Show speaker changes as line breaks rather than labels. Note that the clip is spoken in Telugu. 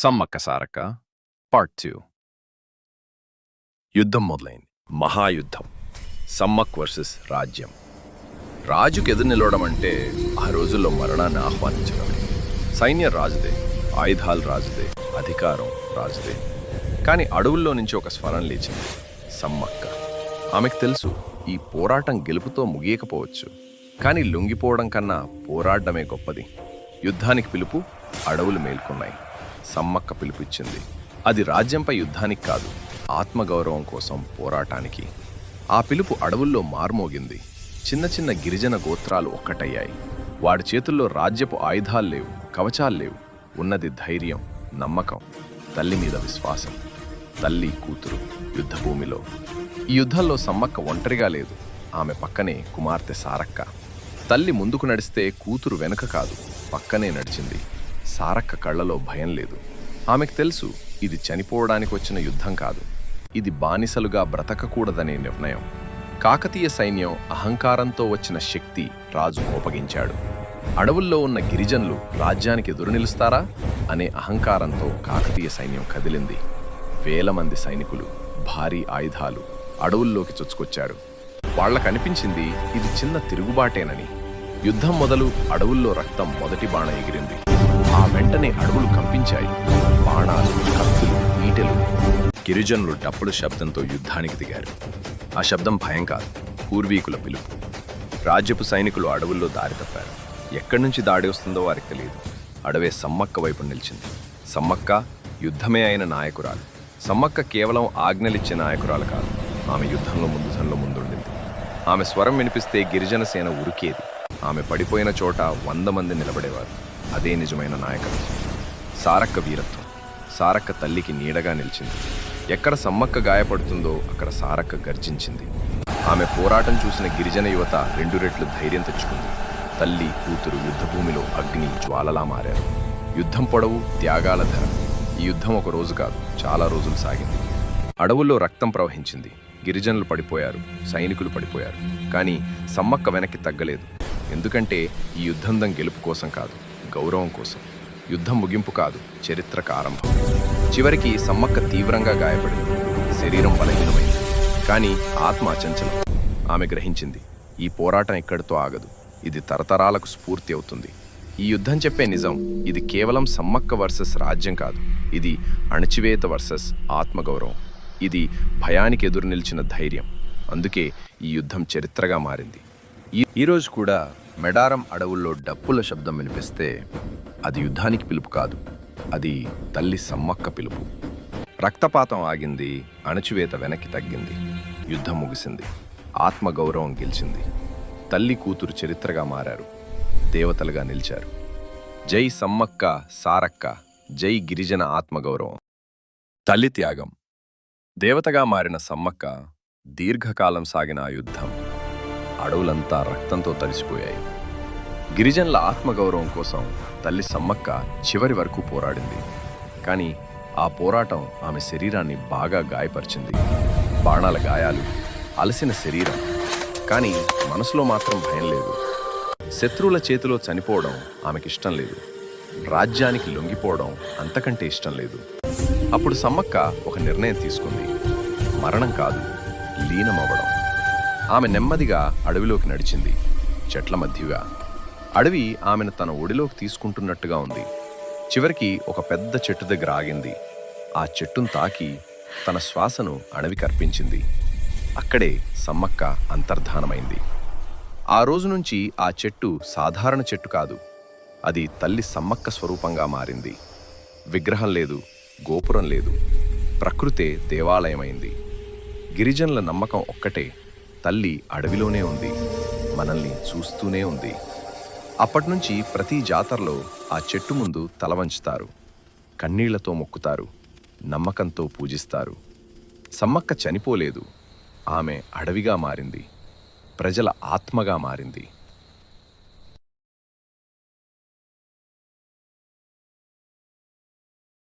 సమ్మక్క సారక్క పార్ట్ టూ
యుద్ధం మొదలైంది. మహాయుద్ధం. సమ్మక్ వర్సెస్ రాజ్యం. రాజుకు ఎదురు నిలవడం అంటే ఆ రోజుల్లో మరణాన్ని ఆహ్వానించడమే సైన్యం రాజుదే ఆయుధాలు రాజుదే అధికారం రాజుదే. కానీ అడవుల్లో నుంచి ఒక స్వరం లేచింది. సమ్మక్క. ఆమెకు తెలుసు ఈ పోరాటం గెలుపుతో ముగియకపోవచ్చు. కానీ లొంగిపోవడం కన్నా పోరాడమే గొప్పది. యుద్ధానికి పిలుపు అడవులు మేల్కొన్నాయి. సమ్మక్క పిలుపిచ్చింది అది రాజ్యంపై యుద్ధానికి కాదు ఆత్మగౌరవం కోసం పోరాటానికి. ఆ పిలుపు అడవుల్లో మార్మోగింది. చిన్న చిన్న గిరిజన గోత్రాలు ఒక్కటయ్యాయి. వాడి చేతుల్లో రాజ్యపు ఆయుధాలు లేవు కవచాలు లేవు. ఉన్నది ధైర్యం నమ్మకం తల్లి మీద విశ్వాసం తల్లి కూతురు యుద్ధభూమిలో. ఈ యుద్ధంలో సమ్మక్క ఒంటరిగా లేదు. ఆమె పక్కనే కుమార్తె సారక్క. తల్లి ముందుకు నడిస్తే కూతురు వెనుక కాదు పక్కనే నడిచింది. సారక్క కళ్ళలో భయం లేదు. ఆమెకు తెలుసు ఇది చనిపోవడానికి వచ్చిన యుద్ధం కాదు. ఇది బానిసలుగా బ్రతకకూడదనే నిర్ణయం. కాకతీయ సైన్యం అహంకారంతో వచ్చిన శక్తి రాజు మోపగించాడు అడవుల్లో ఉన్న గిరిజనులు రాజ్యానికి ఎదురు నిలుస్తారా అనే అహంకారంతో కాకతీయ సైన్యం కదిలింది. వేల మంది సైనికులు భారీ ఆయుధాలు అడవుల్లోకి చొచ్చుకొచ్చారు. వాళ్ళకనిపించింది ఇది చిన్న తిరుగుబాటేనని. యుద్ధం మొదలు అడవుల్లో రక్తం మొదటి బాణ ఎగిరింది. ఆ వెంటనే అడవులు కంపించాయి. బాణాలు కత్తులు ఈటెలు. గిరిజనులు డప్పుల శబ్దంతో యుద్ధానికి దిగారు. ఆ శబ్దం భయం కాదు పూర్వీకుల పిలుపు. రాజ్యపు సైనికులు అడవుల్లో దారి తప్పారు. ఎక్కడి నుంచి దాడి వస్తుందో వారికి తెలియదు. అడవే సమ్మక్క వైపు నిలిచింది. సమ్మక్క యుద్ధమే అయిన నాయకురాలు. సమ్మక్క కేవలం ఆజ్ఞలిచ్చే నాయకురాలు కాదు. ఆమె యుద్ధంలో ముందుసంలో ముందుండింది. ఆమె స్వరం వినిపిస్తే గిరిజన సేన ఉరికేది. ఆమె పడిపోయిన చోట వంద మంది నిలబడేవారు. అదే నిజమైన నాయకత్వం. సారక్క వీరత్వం. సారక్క తల్లికి నీడగా నిలిచింది. ఎక్కడ సమ్మక్క గాయపడుతుందో అక్కడ సారక్క గర్జించింది. ఆమె పోరాటం చూసిన గిరిజన యువత రెండు రెట్లు ధైర్యం తెచ్చుకుంది. తల్లి కూతురు యుద్ధభూమిలో అగ్ని జ్వాలలా మారారు. యుద్ధం పొడవు త్యాగాల ధర. ఈ యుద్ధం ఒక రోజు కాదు చాలా రోజులు సాగింది. అడవుల్లో రక్తం ప్రవహించింది. గిరిజనులు పడిపోయారు సైనికులు పడిపోయారు. కానీ సమ్మక్క వెనక్కి తగ్గలేదు. ఎందుకంటే ఈ యుద్ధందం గెలుపు కోసం కాదు. గౌరవం కోసం. యుద్ధం ముగింపు కాదు చరిత్రకు ఆరంభం చివరికి సమ్మక్క తీవ్రంగా గాయపడింది. శరీరం బలహీనమైంది. కానీ ఆత్మ అచంచలం. ఆమె గ్రహించింది ఈ పోరాటం ఎక్కడితో ఆగదు. ఇది తరతరాలకు స్ఫూర్తి అవుతుంది. ఈ యుద్ధం చెప్పే నిజం ఇది కేవలం సమ్మక్క వర్సెస్ రాజ్యం కాదు. ఇది అణచివేత వర్సెస్ ఆత్మగౌరవం. ఇది భయానికి ఎదురు నిలిచిన ధైర్యం. అందుకే ఈ యుద్ధం చరిత్రగా మారింది. ఈ ఈరోజు కూడా మెడారం అడవుల్లో డప్పుల శబ్దం వినిపిస్తే అది యుద్ధానికి పిలుపు కాదు. అది తల్లి సమ్మక్క పిలుపు. రక్తపాతం ఆగింది అణచివేత వెనక్కి తగ్గింది. యుద్ధం ముగిసింది. ఆత్మగౌరవం గెలిచింది. తల్లి కూతురు చరిత్రగా మారారు. దేవతలుగా నిలిచారు. జై సమ్మక్క సారక్క జై గిరిజన ఆత్మగౌరవం. తల్లి త్యాగం. దేవతగా మారిన సమ్మక్క దీర్ఘకాలం సాగిన ఆ యుద్ధం. అడవులంతా రక్తంతో తడిసిపోయాయి. గిరిజనుల ఆత్మగౌరవం కోసం తల్లి సమ్మక్క చివరి వరకు పోరాడింది. కానీ ఆ పోరాటం ఆమె శరీరాన్ని బాగా గాయపరిచింది. బాణాల గాయాలు అలసిన శరీరం. కానీ మనసులో మాత్రం భయం లేదు. శత్రువుల చేతిలో చనిపోవడం ఆమెకిష్టం లేదు. రాజ్యానికి లొంగిపోవడం అంతకంటే ఇష్టం లేదు. అప్పుడు సమ్మక్క ఒక నిర్ణయం తీసుకుంది. మరణం కాదు లీనమవ్వడం. ఆమె నెమ్మదిగా అడవిలోకి నడిచింది. చెట్ల మధ్యగా. అడవి ఆమెను తన ఒడిలోకి తీసుకుంటున్నట్టుగా ఉంది. చివరికి ఒక పెద్ద చెట్టు దగ్గర ఆగింది. ఆ చెట్టును తాకి తన శ్వాసను అడవికి అర్పించింది. అక్కడే సమ్మక్క అంతర్ధానమైంది. ఆ రోజు నుంచి ఆ చెట్టు సాధారణ చెట్టు కాదు. అది తల్లి సమ్మక్క స్వరూపంగా మారింది. విగ్రహం లేదు గోపురం లేదు. ప్రకృతే దేవాలయమైంది. గిరిజనుల నమ్మకం ఒక్కటే. తల్లి అడవిలోనే ఉంది. మనల్ని చూస్తూనే ఉంది. అప్పటినుంచి ప్రతి జాతరలో ఆ చెట్టు ముందు తల వంచుతారు. కన్నీళ్ళతో మొక్కుతారు. నమ్మకంతో పూజిస్తారు. సమ్మక్క చనిపోలేదు. ఆమె అడవిగా మారింది. ప్రజల ఆత్మగా మారింది.